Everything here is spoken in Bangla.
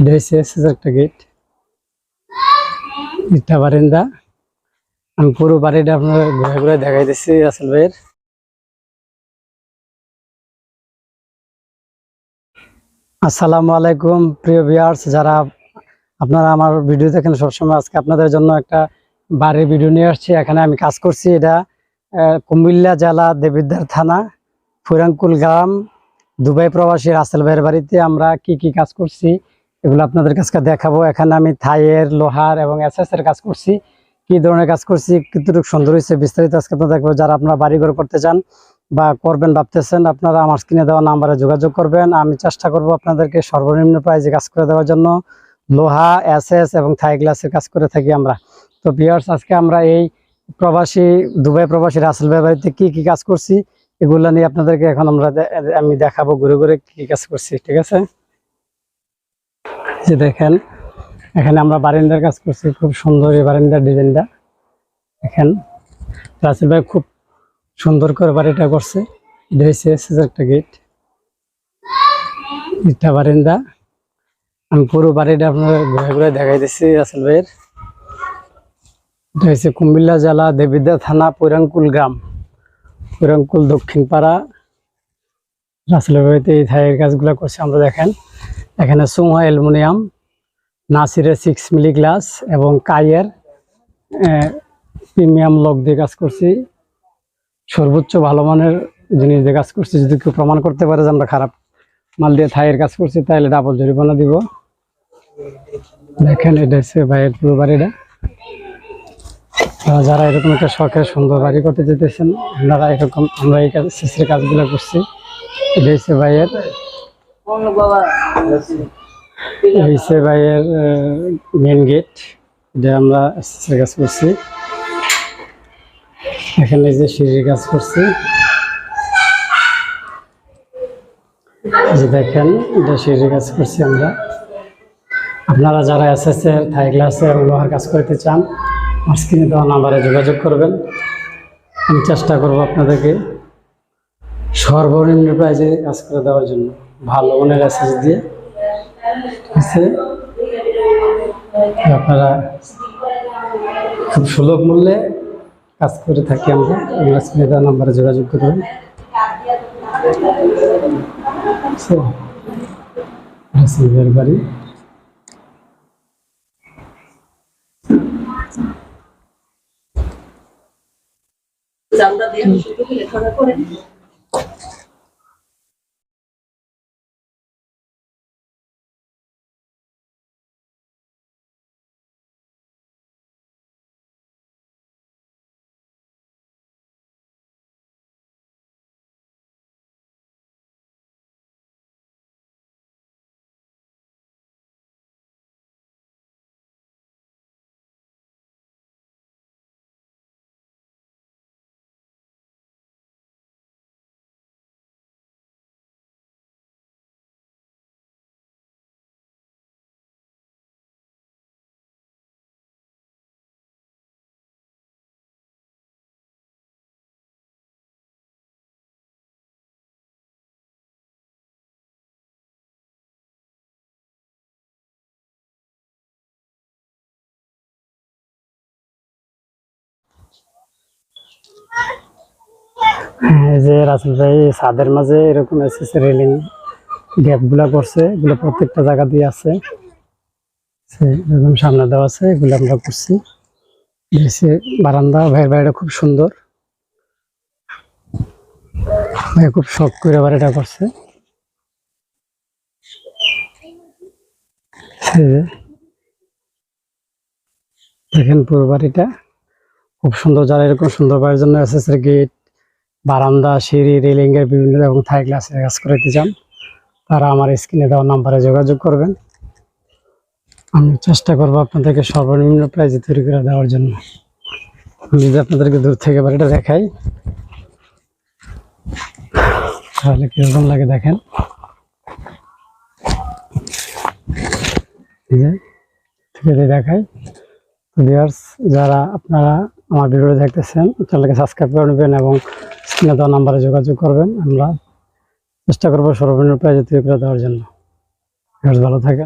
এটা হচ্ছে একটা গেট ইটা বারিন্দা। আমি পুরো বাড়িটা আপনার ঘুরে ঘুরে দেখাই দিচ্ছি রাসেল ভাইয়ের। আসসালামু আলাইকুম, প্রিয় ভিউয়ার্স যারা আপনারা আমার ভিডিও দেখেন সবসময়, আজকে আপনাদের জন্য একটা বাড়ির ভিডিও নিয়ে আসছি। এখানে আমি কাজ করছি, এটা কুমিল্লা জেলা দেবিদ্বার থানা ফুরাঙ্কুল গ্রাম, দুবাই প্রবাসী রাসেল ভাইয়ের বাড়িতে আমরা কি কি কাজ করছি এগুলো আপনাদের কাছে দেখাবো। এখানে আমি থাইয়ের, লোহার এবং এসএস কাজ করছি। কি ধরনের কাজ করছি, কতটুকু সুন্দর হয়েছে বিস্তারিত আজকে আপনাদের দেখব। যারা আপনারা বাড়িঘর করতে চান বা করবেন ভাবতেছেন, আপনারা আমার স্ক্রিনে দেওয়া নাম্বারে যোগাযোগ করবেন। আমি চেষ্টা করব আপনাদেরকে সর্বনিম্ন প্রাইজে কাজ করে দেওয়ার জন্য। লোহা, এসএস এবং থাই গ্লাসের কাজ করে থাকি আমরা। তো বিয়ার্স আজকে আমরা এই প্রবাসী, দুবাই প্রবাসী রাসেল বাড়িতে কি কি কাজ করছি, এগুলো নিয়ে আপনাদেরকে এখন আমরা আমি দেখাবো। ঘুরে ঘুরে কি কাজ করছি, ঠিক আছে? যে দেখেন, এখানে আমরা বারিন্দার কাজ করছি, খুব সুন্দর এই বারিন্দার ডিজাইনটা। দেখেন, রাসেল ভাই খুব সুন্দর করে বাড়িটা করছে। এটা হচ্ছে একটা গেট। ইটা বারিন্দা। আমি পুরো বাড়িটা আপনার ঘুরে ঘুরে দেখাই দিচ্ছি রাসেল ভাইয়ের। এটা হচ্ছে কুমিল্লা জেলা দেবিদ্যা থানা পুরাঙ্কুল গ্রাম। পুরাঙ্কুল দক্ষিণ পাড়া রাসেল ভাইতে এই থাইয়ের কাজগুলো করছে, আমরা দেখেন। এখানে সুমা অ্যালুমিনিয়াম, নাসিরের সিক্স মিলি গ্লাস এবং কাইয়ের প্রিমিয়াম লক দিয়ে কাজ করছি। সর্বোচ্চ ভালো মানের জিনিস দিয়ে কাজ করছি। যদি কেউ প্রমাণ করতে পারে যে আমরা খারাপ মাল দিয়ে থাইয়ের কাজ করছি, তাহলে ডাবল জরিমানা দিব। দেখেন এটা হচ্ছে ভাইয়ের পুরো বাড়িটা। যারা এরকম একটা শখের সুন্দর বাড়ি করতে যেতেছেন আপনারা এরকম আমরা এই কাজ শিশির কাজগুলো করছি। এটা হচ্ছে ভাইয়ের হচ্ছে ভাইয়ের মেন গেট এটা আমরা কাজ করছি। এখানে যে সিঁড়ির কাজ করছি। দেখেন, এটা সিঁড়ির কাজ করছি আমরা। আপনারা যারা এসএস এর থাই গ্লাসে এবং লোহার কাজ করতে চান আমার স্ক্রিনে দেওয়া নাম্বারে যোগাযোগ করবেন। আমি চেষ্টা করব আপনাদেরকে সর্বনিম্ন প্রাইজে কাজ করে দেওয়ার জন্য। ভালো মনের এসএস দিয়ে আছে? আপনারা খুব সুলভ মূল্যে কাজ করে থাকি আমরা। দেওয়া নাম্বারে যোগাযোগ করবেন। So, বাড়ি। চামড়া দিয়ে শুধু লেখাপড়া করেন। যে রাসেল ভাই ছাদের মাঝে এরকম এসেছে রেলিং গ্যাপগুলা করছে, এগুলো প্রত্যেকটা জায়গা দিয়ে আছে। এরকম সামনে দেওয়া আছে, এগুলো আমরা করছি। বারান্দা, ভাইয়ের বাড়িটা খুব সুন্দর। ভাই খুব শখ করে বাড়িটা করছে। দেখেন পুরো বাড়িটা। খুব সুন্দর, যারা এরকম সুন্দর বাড়ির জন্য এসেছে গেট বারান্দা, সিঁড়ি, রেলিংয়ের বিভিন্ন এবং থাই গ্লাসের কাজ করাইতে চান, তারা আমার স্ক্রিনে দেওয়া নাম্বারে যোগাযোগ করবেন। আমি চেষ্টা করব আপনাদেরকে সর্বনিম্ন প্রাইজে তৈরি করে দেওয়ার জন্য। আমি যদি আপনাদেরকে দূর থেকে বাড়িটা দেখাই, তাহলে কীরকম লাগে দেখেন। দেখাই। যারা আপনারা আমার ভিডিও দেখতেছেন চ্যানেলকে সাবস্ক্রাইব করে নেবেন এবং স্ক্রিনে দেওয়া নাম্বারে যোগাযোগ করবেন। আমরা চেষ্টা করব সর্বনিম্ন প্রায় জাতীয় দেওয়ার জন্য। ভালো থাকেন।